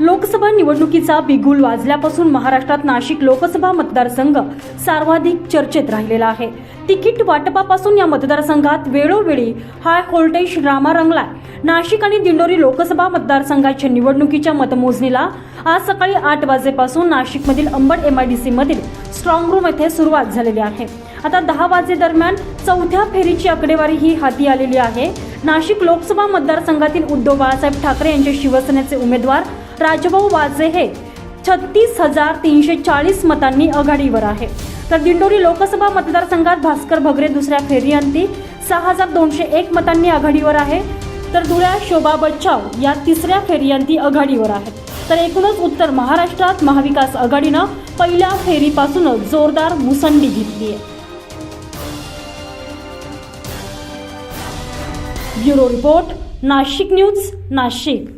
लोकसभा निवडणुकीचा बिगुल वाजल्यापासून महाराष्ट्रात नाशिक लोकसभा मतदारसंघ सर्वाधिक चर्चेत राहिलेला आहे. तिकीट वाटपापासून या मतदारसंघात वेळोवेळी हाय व्होल्टेज ड्रामा रंगलाय. नाशिक आणि दिंडोरी लोकसभा मतदारसंघाच्या निवडणुकीच्या मतमोजणीला आज सकाळी आठ वाजेपासून नाशिकमधील अंबड एमआयडीसी मधील स्ट्रॉंग रूम येथे सुरुवात झालेली आहे. आता दहा वाजेदरम्यान चौथ्या फेरीची आकडेवारी ही हाती आलेली आहे. नाशिक लोकसभा मतदारसंघातील उद्धव बाळासाहेब ठाकरे यांचे शिवसेनेचे उमेदवार राजभाऊ वाजे हे छत्तीस हजार तीनशे चाळीस मतांनी आघाडीवर आहे. तर दिंडोरी लोकसभा मतदारसंघात भास्कर भगरे दुसऱ्या फेरीअंती सहा हजार दोनशे एक मतांनी आघाडीवर आहे. तर धुळ्या शोभा बच्चाव या तिसऱ्या फेरीअंती आघाडीवर आहेत तर एकूणच उत्तर महाराष्ट्रात महाविकास आघाडीनं पहिल्या फेरीपासूनच जोरदार मुसंडी घेतली आहे bureau report Nashik news Nashik.